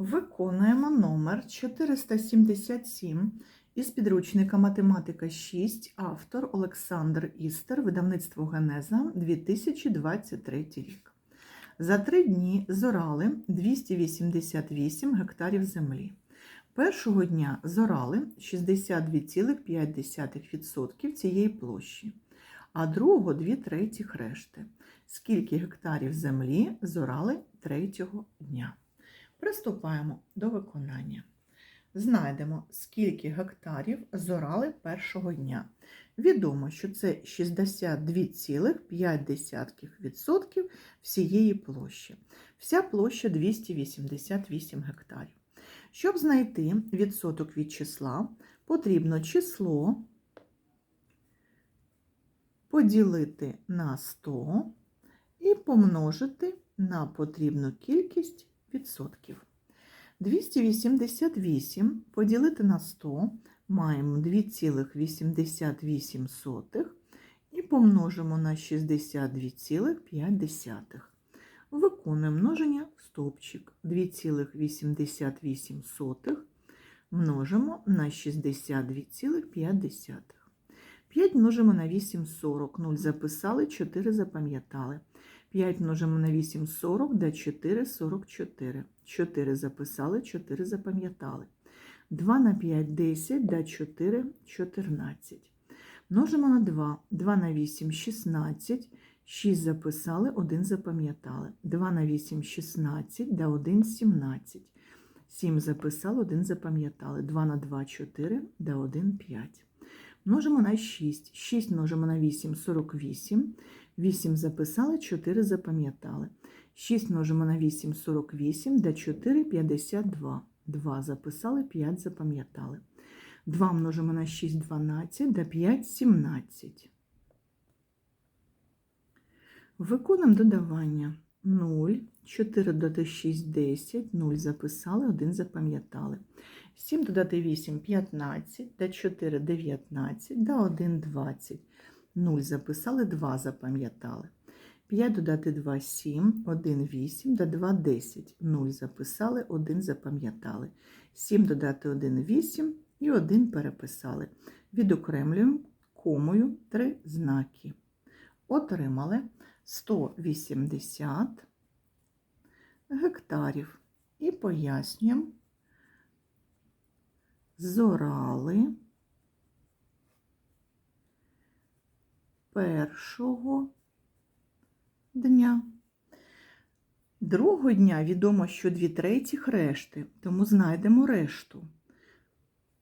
Виконуємо номер 477 із підручника Математика 6, автор Олександр Істер, видавництво Генеза 2023 рік. За три дні зорали 288 гектарів землі. Першого дня зорали 62,5% цієї площі, а другого – дві третіх решти. Скільки гектарів землі зорали третього дня? Приступаємо до виконання. Знайдемо, скільки гектарів зорали першого дня. Відомо, що це 62,5% всієї площі. Вся площа 288 гектарів. Щоб знайти відсоток від числа, потрібно число поділити на 100 і помножити на потрібну кількість. 288 поділити на 100 маємо 2,88 і помножимо на 62,5. Виконуємо множення в стовпчик 2,88 множимо на 62,5. 5 множимо на 8 – 40, 0 записали, 4 запам'ятали. 5 множимо на 8 – 40, да 4 – 44. 4 записали, 4 запам'ятали. 2 на 5 – 10, да 4 – 14. Множимо на 2. 2 на 8 – 16. 6 записали, 1 запам'ятали. 2 на 8 – 16, да 1 – 17. 7 записали, 1 запам'ятали. 2 на 2 – 4, да 1 – 5. Множимо на 6. 6 множимо на 8 – 48. 8 записали, 4 запам'ятали. 6 множимо на 8 – 48, да 4 – 52. 2 записали, 5 запам'ятали. 2 множимо на 6 – 12, да 5 – 17. Виконуємо додавання. 0, 4 додати 6 – 10, 0 записали, 1 запам'ятали. 7 додати 8 – 15, да 4 – 19, да 1 – 20. 0 записали, 2 запам'ятали. 5 додати 2 – 7, 1 – 8, да 2 – 10. 0 записали, 1 запам'ятали. 7 додати 1 – 8 і 1 переписали. Відокремлюємо комою 3 знаки. Отримали 180 гектарів. І пояснюємо, зорали першого дня. Другого дня відомо, що дві третіх решти, тому знайдемо решту.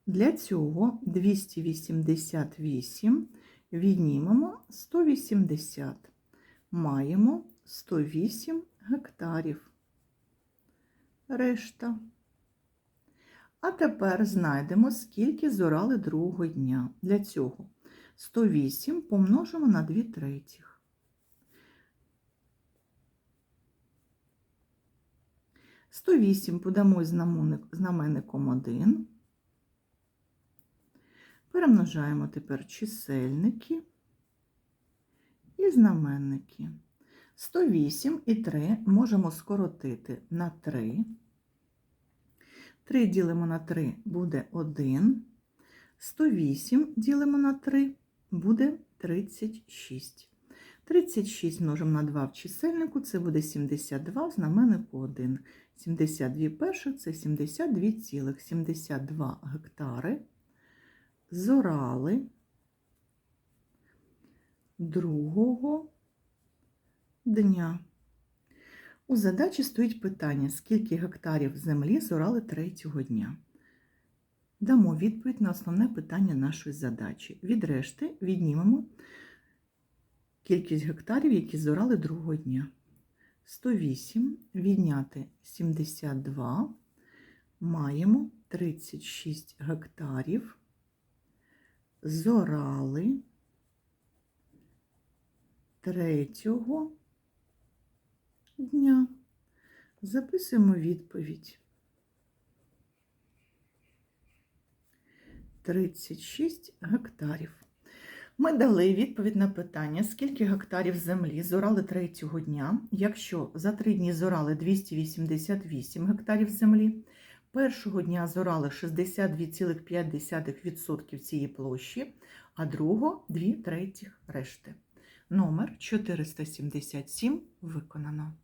Для цього 288 віднімемо 180. Маємо 108 гектарів. Решта. А тепер знайдемо, скільки зорали другого дня. Для цього 108 помножимо на 2 третіх. Сто вісім подамо знаменником 1. Перемножаємо тепер чисельники і знаменники. 108 і 3 можемо скоротити на 3. 3 ділимо на 3 буде 1. 108 ділимо на 3 буде 36. 36 множимо на 2 в чисельнику, це буде 72 в знаменнику 1. 72 перших це 72 цілих. 72 гектари зорали другого дня. У задачі стоїть питання, скільки гектарів землі зорали третього дня. Дамо відповідь на основне питання нашої задачі. Від решти віднімемо кількість гектарів, які зорали другого дня. 108 відняти 72, маємо 36 гектарів, зорали третього дня. Записуємо відповідь. 36 гектарів. Ми дали відповідь на питання, скільки гектарів землі зорали третього дня, якщо за три дні зорали 288 гектарів землі, першого дня зорали 62,5% цієї площі, а другого 2 третіх решти. Номер 477 виконано.